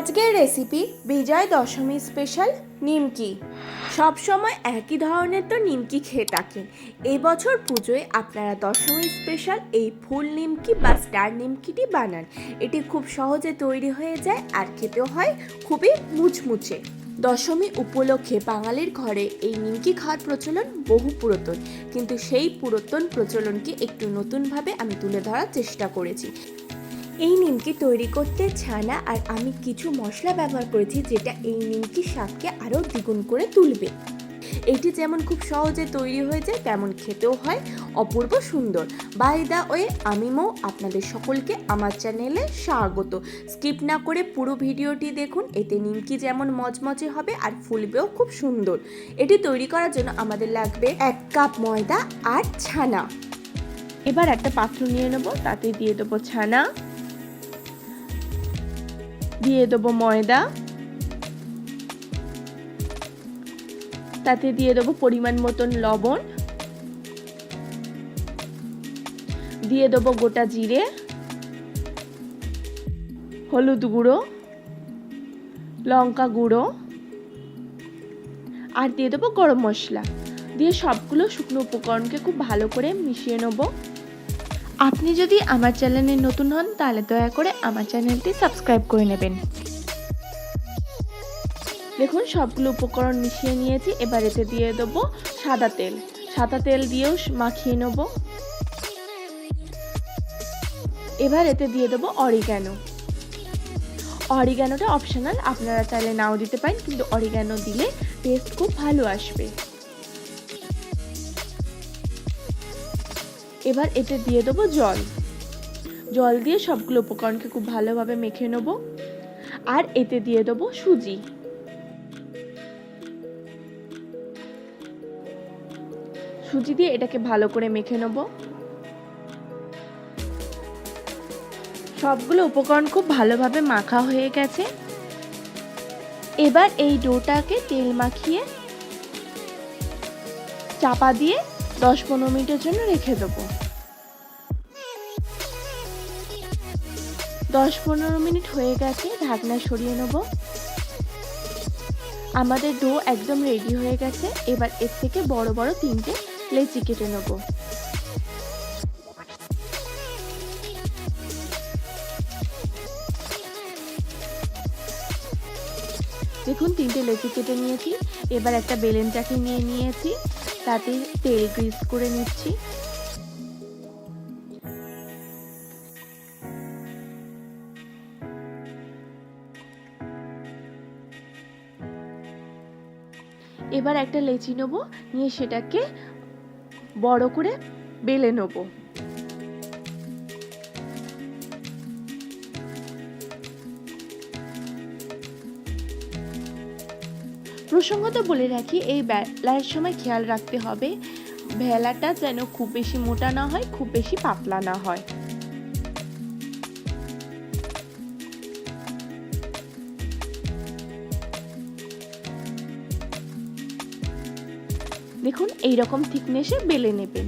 আজকের রেসিপি বিজয় দশমী স্পেশাল নিমকি। সব সময় একই ধরনের তো নিমকি খেয়ে থাকেন। এবছর পুজোয় আপনারা দশমী স্পেশাল এই ফুল নিমকি বা স্টার নিমকিটি বানান। এটি খুব সহজে তৈরি হয়ে যায় আর খেতেও হয় খুবই মুচমুচে। দশমী উপলক্ষে বাঙালির ঘরে এই নিমকি খাওয়ার প্রচলন বহু পুরাতন। কিন্তু সেই পুরাতন প্রচলনকে একটু নতুনভাবে আমি তুলে ধরার চেষ্টা করেছি। এই নিমকি তৈরি করতে ছানা আর আমি কিছু মশলা ব্যবহার করেছি যেটা এই নিমকি স্বাদকে আরও দ্বিগুণ করে তুলবে। এটি যেমন খুব সহজে তৈরি হয়ে যায়, তেমন খেতেও হয়, অপূর্ব সুন্দর। বাই দা ওয়ে আমি মৌ, আপনাদের সকলকে আমার চ্যানেলে স্বাগত। স্কিপ না করে পুরো ভিডিওটি দেখুন, এতে নিমকি যেমন মচমচে হবে আর ফুলবেও খুব সুন্দর। এটি তৈরি করার জন্য আমাদের লাগবে এক কাপ ময়দা আর ছানা। এবার একটা পাত্র নিয়ে নেব, তাতে দিয়ে দেবো ছানা। দিয়ে দেবো ময়দা। তাতে দিয়ে দেবো পরিমাণ মতন লবণ। দিয়ে দেবো গোটা জিরে। হলুদ গুঁড়ো। লঙ্কা গুঁড়ো। আর দিয়ে দেবো গরম মশলা। দিয়ে সবগুলো শুকনো উপকরণকে খুব ভালো করে মিশিয়ে নেব। আপনি যদি আমার চ্যানেলে নতুন হন, তাহলে দয়া করে আমার চ্যানেলটি সাবস্ক্রাইব করে নেবেন। দেখুন, সবগুলো উপকরণ মিশিয়ে নিয়েছি। এবার এতে দিয়ে দেবো সাদা তেল। সাদা তেল দিয়েও মাখিয়ে নেব। এবার এতে দিয়ে দেবো অরিগ্যানো অরিগ্যানোটা অপশনাল, আপনারা চাইলে নাও দিতে পারেন, কিন্তু অরিগ্যানো দিলে টেস্ট খুব ভালো আসবে। এবার এতে দিয়ে দেবো জল। জল দিয়ে সবগুলো উপকরণকে খুব ভালোভাবে মেখে নেব। আর এতে দিয়ে দেবো সুজি। সুজি দিয়ে এটাকে ভালো করে মেখে নেব। সবগুলো উপকরণ খুব ভালোভাবে মাখা হয়ে গেছে। এবার এই ডোটাকে তেল মাখিয়ে চাপা দিয়ে দশ পনেরো মিনিটের জন্য রেখে দেবো। দশ পনেরো মিনিট হয়ে গেছে, ঢাকনা সরিয়ে নেব। আমাদের ডো একদম রেডি হয়ে গেছে, এবার এর থেকে বড় বড় তিনটে লেচি কেটে নেব। দেখুন, তিনটে লেচি কেটে নিয়েছি। এবার একটা বেলেন চাকি নিয়ে নিয়েছি, তাতে তেল গ্রিস করে নিচ্ছি। এবার একটা লেচি নেব, নিয়ে সেটাকে বড় করে বেলে নেব। প্রসঙ্গত বলে রাখি, এই বেলার সময় খেয়াল রাখতে হবে, ভেলাটা যেন খুব বেশি মোটা না হয়, খুব বেশি পাতলা না হয়। দেখুন এই রকম থিকনেসে বেলে নেবেন।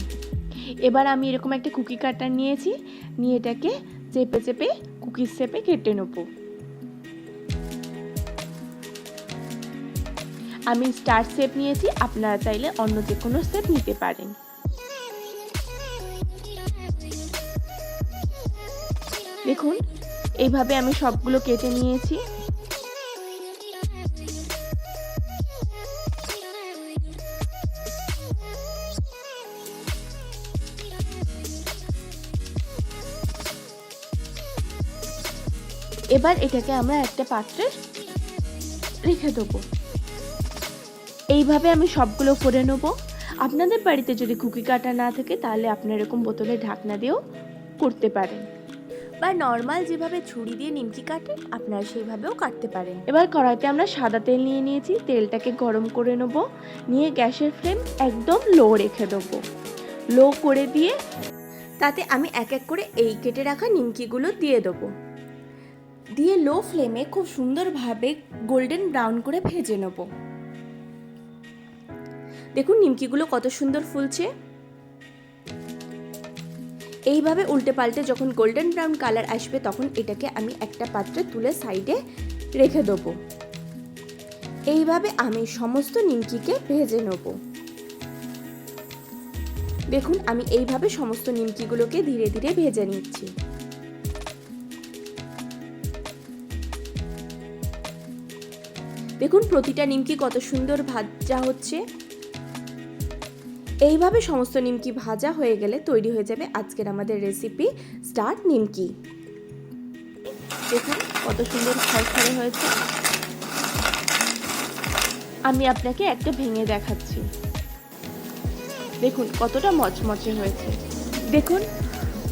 এবার আমি এরকম একটা কুকি কাটার নিয়েছি, নিয়ে এটাকে চেপে চেপে কুকির শেপে কেটে নেব। আমি স্টার শেপ নিয়েছি, আপনারা চাইলে অন্য যে কোনো শেপ নিতে পারেন। দেখুন, এইভাবে আমি সবগুলো কেটে নিয়েছি। এবার এটাকে আমরা একটা পাত্রে রেখে দেবো। এইভাবে আমি সবগুলো করে নেব। আপনাদের বাড়িতে যদি কুকি কাটা না থাকে তাহলে আপনি এরকম বোতলে ঢাকনা দিয়েও করতে পারেন। বা নর্মাল যেভাবে ছুরি দিয়ে নিমকি কাটেন আপনারা সেইভাবেও কাটতে পারেন। এবার কড়াইতে আমরা সাদা তেল নিয়ে নিয়েছি। তেলটাকে গরম করে নেব। নিয়ে গ্যাসের ফ্লেম একদম লো রেখে দেবো। লো করে দিয়ে তাতে আমি এক এক করে এই কেটে রাখা নিমকিগুলো দিয়ে দেবো। দিয়ে লো ফ্লেমে খুব সুন্দরভাবে গোল্ডেন ব্রাউন করে ভেজে নেব। দেখুন নিমকিগুলো কত সুন্দর ফুলছে। এইভাবে উল্টে পাল্টে যখন গোল্ডেন ব্রাউন কালার আসবে তখন এটাকে আমি একটা পাত্রে তুলে সাইডে রেখে দেবো। এইভাবে আমি সমস্ত নিমকিকে ভেজে নেব। দেখুন আমি এইভাবে সমস্ত নিমকিগুলোকে ধীরে ধীরে ভেজে নিচ্ছি। দেখুন প্রতিটা নিমকি কত সুন্দর ভাজা হচ্ছে। এইভাবে সমস্ত নিমকি ভাজা হয়ে গেলে তৈরি হয়ে যাবে আজকের আমাদের রেসিপি স্টার নিমকি। দেখুন কত সুন্দর খড়খড়ে হয়েছে। আমি আপনাকে একটা ভেঙে দেখাচ্ছি। দেখুন কতটা মচমচে হয়েছে। দেখুন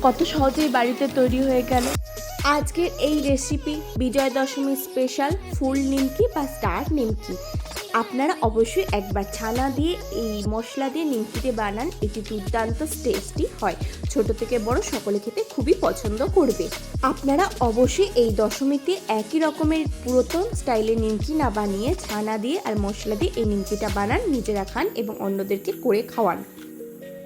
কত সহজেই বাড়িতে তৈরি হয়ে গেল। আজকের এই রেসিপি বিজয় দশমী স্পেশাল ফুল নিমকি বা স্টার নিমকি। আপনারা অবশ্যই একবার ছানা দিয়ে এই মশলা দিয়ে নিমকিতে বানান, এটি দুর্দান্ত টেস্টি হয়। ছোট থেকে বড় সকলে খেতে খুবই পছন্দ করবে। আপনারা অবশ্যই এই দশমীতে একই রকমের পুরাতন স্টাইলের নিমকি না বানিয়ে ছানা দিয়ে আর মশলা দিয়ে এই নিমকিটা বানান, নিজেরা খান এবং অন্যদেরকে করে খাওয়ান।